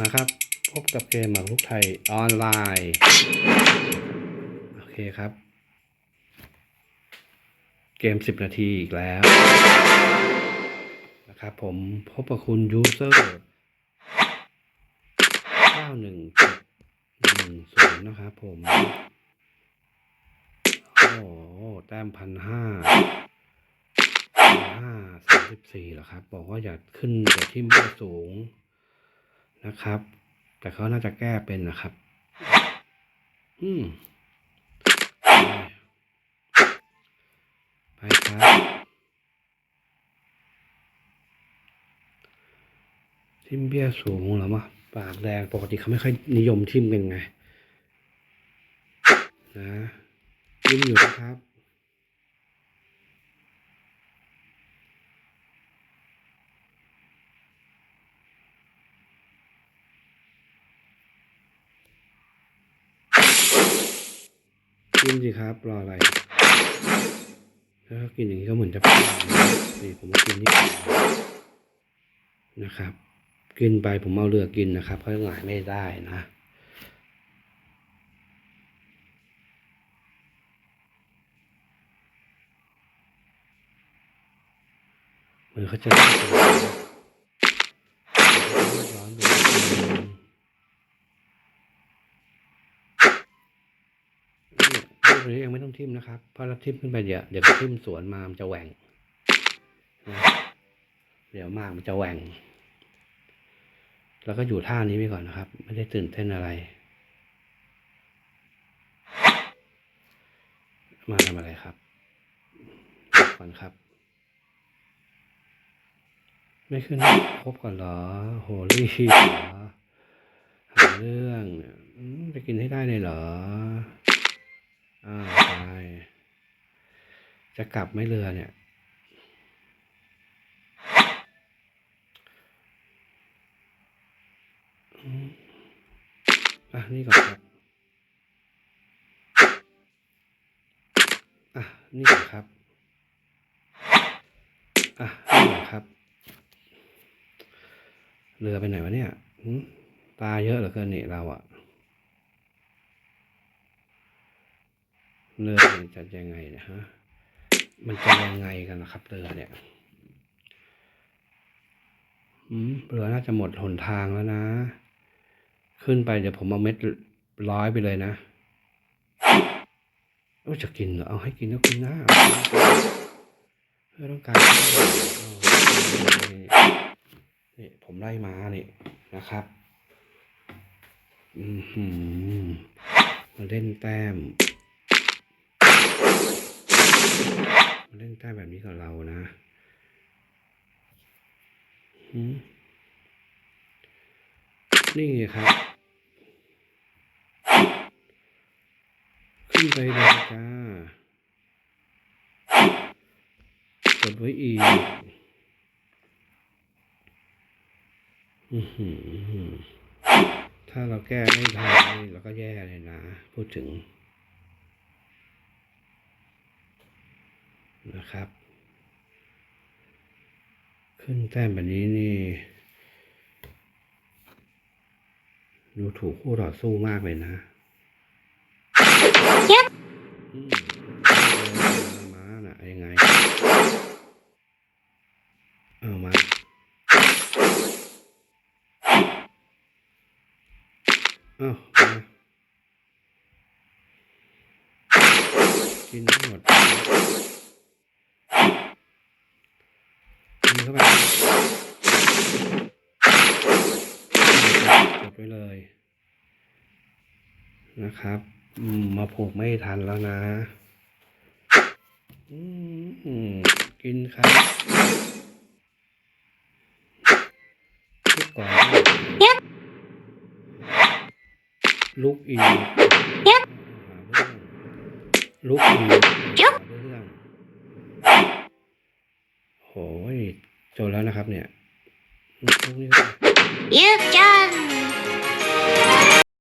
มาครับ พบกับเกมหมากรุกไทยออนไลน์ โอเคครับ เกม10นาทีอีกแล้ว นะครับผมพบกับคุณยูเซอร์91710นะครับผม โอ้โหแต้มพันห้าห้าสามสิบสี่เหรอครับ บอกว่าอยากขึ้นแต่ที่ไม่สูง นะครับ แต่เขาน่าจะแก้เป็นนะครับ อืมไปครับ ทิมเบี้ยสูงเหรอมะปากแดงปกติเขาไม่ค่อยนิยมทิมกันไง นะทิมอยู่นะครับ กินสิครับรออะไรถ้ากินอย่างนี้ก็เหมือนจะพลาดนนี่ผมกินนี่ก่อนนะครับ กินไปผมเอาเรือกินนะครับเพราะหงายไม่ได้นะมือเขาจะร้อนอยู่ร้อน อยู่นี่ลูกนี้ยังไม่ต้องทิ่มนะครับเพราะเราทิ่มขึ้นไปเดี๋ยวเดี๋ยวทิ่มสวนมามันจะแหว่งนะเดี๋ยวมากมันจะแหว่ง แล้วก็อยู่ท่านี้ไปก่อนนะครับ ไม่ได้ตื่นเต้นอะไร มาทำอะไรครับก่อนครับ ไม่ขึ้นครบก่อนเหรอ โหรีบเหรอหาเรื่องจะกินให้ได้เลยเหรอ จะกลับไม่เรือเนี่ย อะ นี่ก่อนครับ อะ นี่ก่อนครับ อะ นี่ก่อนครับ เรือไปไหนวะเนี่ยหืมปลาเยอะเหลือเกินนี่เราอะเรือจะยังไงเนะฮะ มันจะยังไงกันนะครับเรือเนี่ยเรือน่าจะหมดหนทางแล้วนะ ขึ้นไปเดี๋ยวผมเอาเม็ดร้อยไปเลยนะโอ้จะกินเหรอเอาให้กินก็กินนะเพื่อต้องการนี่ผมไล่มานี่นะครับอืมหืมมาเล่นแต้ม เล่นแต้แบบนี้กับเรานะนี่ครับ ขึ้นไปเลยจ้ากดไว้อีกถ้าเราแก้ไม่ทันเราก็แย่เลยนะ พูดถึง นะครับ ขึ้นแต้มแบบนี้นี่ ดูถูกคู่ต่อสู้มากเลยนะมมาน่ะยังไง เอามาเอามากินทั้งหมด กินเข้าไปกดไว้เลย นะครับมาผูกไม่ทันแล้วนะกินครับลุกก่อนลุกอีกลุกอีกหาเรื่อง โอ้หจนแล้วนะครับเนี่ย ยึดจัน